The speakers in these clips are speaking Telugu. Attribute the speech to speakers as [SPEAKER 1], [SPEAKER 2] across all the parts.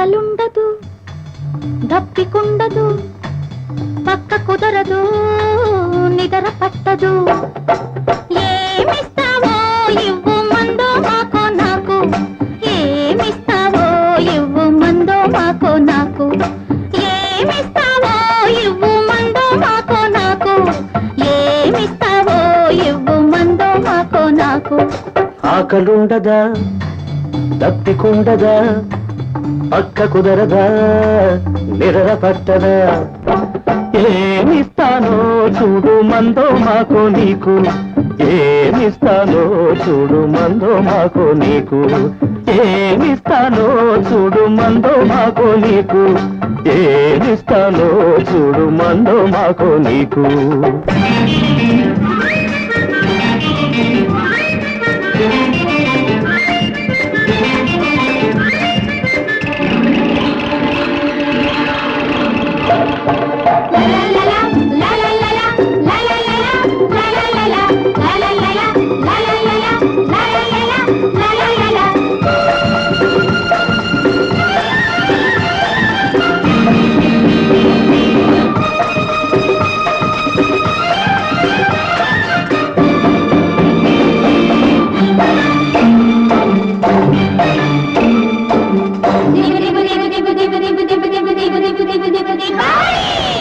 [SPEAKER 1] ఆకలుండదు దప్పికుండదు పక్క కుదరదు నిదర పట్టదు ఏమిస్తావో ఇవ్వు మందో మాకో నాకు. ఏమిస్తావో ఇవ్వు మందో మాకో నాకు. ఏమిస్తావో ఇవ్వు మందో మాకో నాకు. ఏమిస్తావో ఇవ్వు మందో మాకో నాకు.
[SPEAKER 2] ఆకలుండదా దప్పికుండదా పక్క కుదరదా నిరర పట్టదా. ఏమిస్తానో చూడు మందో మాకు నీకు. ఏమిస్తానో చూడు మందో మాకు నీకు. ఏమిస్తానో చూడు మందో మాకు నీకు. ఏమిస్తానో చూడు మందో మాకు నీకు.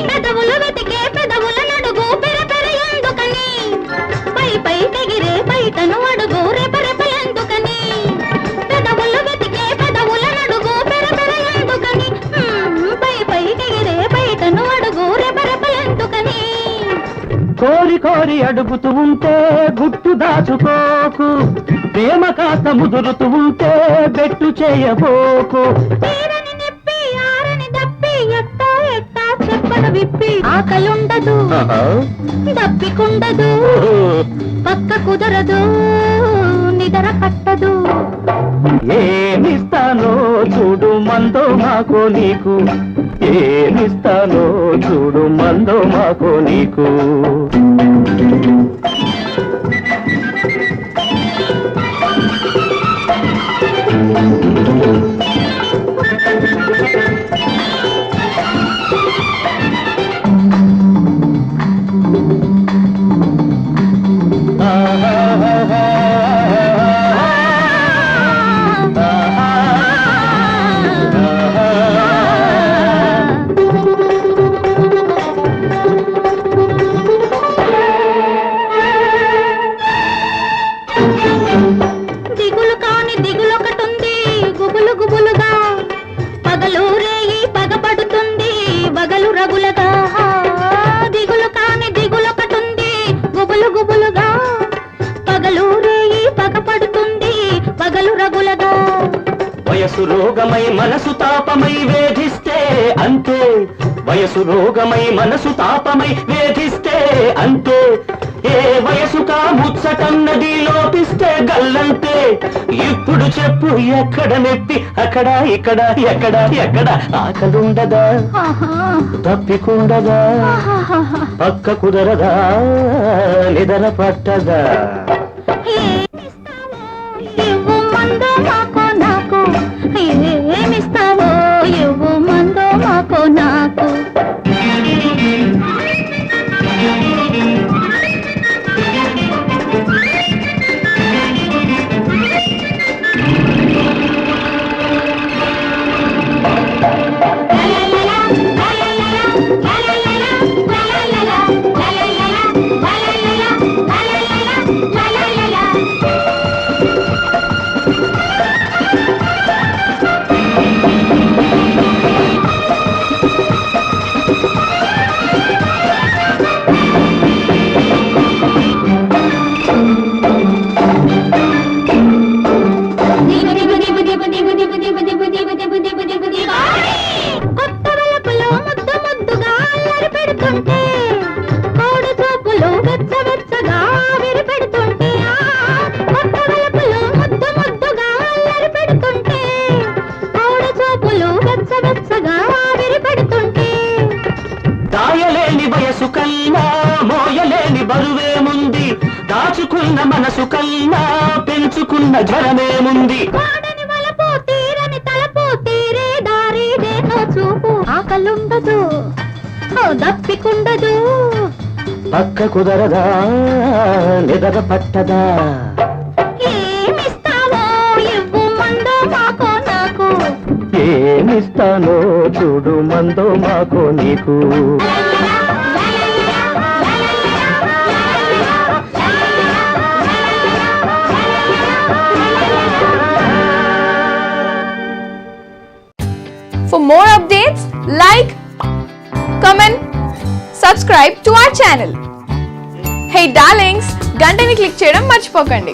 [SPEAKER 1] పెదవుల
[SPEAKER 2] కోరి అడుగుతూ ఉంటే గుట్టు దాచుకోకు. ప్రేమ కాస్త ముదురుతూ ఉంటే బెట్టు చేయబోకు.
[SPEAKER 1] విప్పి. ఆకలుండదు దప్పికుండదు పక్క కుదరదు నిదర పట్టదు.
[SPEAKER 2] ఏమిస్తానో చూడు మందో మాకో నీకు. ఏమిస్తానో చూడు మందో మాకో నీకు.
[SPEAKER 1] గుబులు పగలు రేయి పగపడుతుంది పగలు రగులగా
[SPEAKER 2] వయసు రోగమై మనసు తాపమై వేధిస్తే అంతే వయసు రోగమై మనసు తాపమై వేధిస్తే అంతే ఏ వయసుకా ముచ్చటన్నది లోపిస్తే గల్లంతే. ఇప్పుడు చెప్పు ఎక్కడ నెప్పి అక్కడ ఇక్కడ ఎక్కడ ఎక్కడ ఆకలుండదా? తప్పికుండదా. పక్క కుదరదా? నిదర పట్టదా? వయసు కన్నా మోయలేని బరువేముంది దాచుకున్న మనసు కన్నా పెంచుకున్న జ్వరమేముంది
[SPEAKER 1] ఆకలుండదు దప్పికుండదు.
[SPEAKER 2] పక్క కుదరదా నిద్ర పట్టదా? ఏమిస్తానో చూడు మందో మాకో నీకు.
[SPEAKER 3] For more updates, like, comment, subscribe to our channel hey darlings గంటని click చేయడం మర్చిపోకండి.